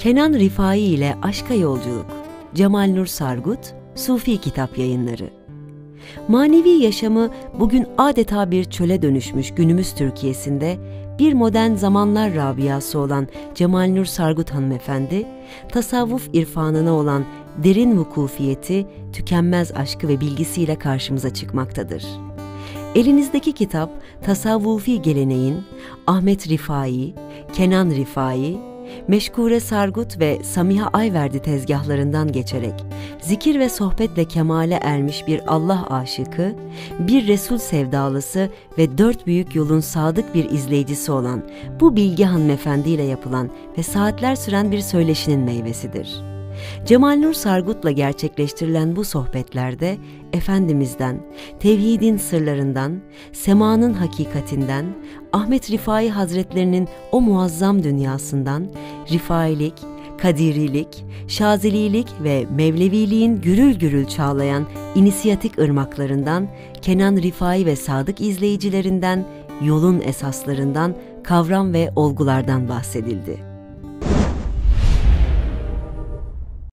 Kenan Rifai ile Aşka Yolculuk Cemal Nur Sargut Sufi Kitap Yayınları Manevi yaşamı bugün adeta bir çöle dönüşmüş günümüz Türkiye'sinde bir modern zamanlar Rabiası olan Cemal Nur Sargut hanımefendi, tasavvuf irfanına olan derin vukufiyeti, tükenmez aşkı ve bilgisiyle karşımıza çıkmaktadır. Elinizdeki kitap, tasavvufi geleneğin Ahmet Rifai, Kenan Rifai, Meşkure Sargut ve Samiha Ayverdi tezgahlarından geçerek zikir ve sohbetle kemale ermiş bir Allah aşıkı, bir Resul sevdalısı ve dört büyük yolun sadık bir izleyicisi olan bu bilgi hanımefendiyle yapılan ve saatler süren bir söyleşinin meyvesidir.'' Cemal Nur Sargut'la gerçekleştirilen bu sohbetlerde Efendimiz'den, tevhidin sırlarından, semanın hakikatinden, Ahmet Rifai Hazretlerinin o muazzam dünyasından, Rifailik, Kadirilik, Şazililik ve Mevleviliğin gürül gürül çağlayan inisiyatik ırmaklarından, Kenan Rifai ve Sadık izleyicilerinden, yolun esaslarından, kavram ve olgulardan bahsedildi.